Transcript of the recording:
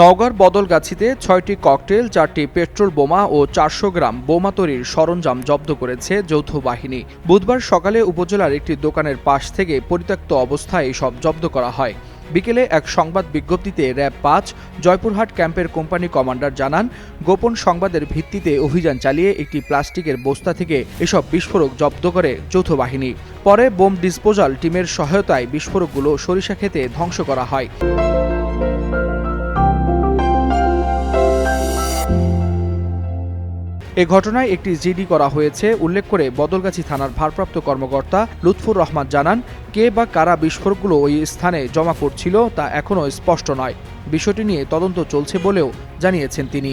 নওগাঁর বদলগাছিতে ছয়টি ককটেল, চারটি পেট্রোল বোমা ও চারশো গ্রাম বোমা তৈরির সরঞ্জাম জব্দ করেছে যৌথ বাহিনী। বুধবার সকালে উপজেলার একটি দোকানের পাশ থেকে পরিত্যক্ত অবস্থায় সব জব্দ করা হয়। বিকেলে এক সংবাদ বিজ্ঞপ্তিতে র্যাব পাঁচ, জয়পুরহাট ক্যাম্পের কোম্পানি কমান্ডার জানান, গোপন সংবাদের ভিত্তিতে অভিযান চালিয়ে একটি প্লাস্টিকের বস্তা থেকে এসব বিস্ফোরক জব্দ করে যৌথ বাহিনী। পরে বোম ডিসপোজাল টিমের সহায়তায় বিস্ফোরকগুলো সরিষা খেতে ধ্বংস করা হয়। এ ঘটনায় একটি জিডি করা হয়েছে। উল্লেখ করে বদলগাছি থানার ভারপ্রাপ্ত কর্মকর্তা লুৎফুর রহমান জানান, কে বা কারা বিস্ফোরকগুলো ওই স্থানে জমা করছিল তা এখনও স্পষ্ট নয়। বিষয়টি নিয়ে তদন্ত চলছে বলেও জানিয়েছেন তিনি।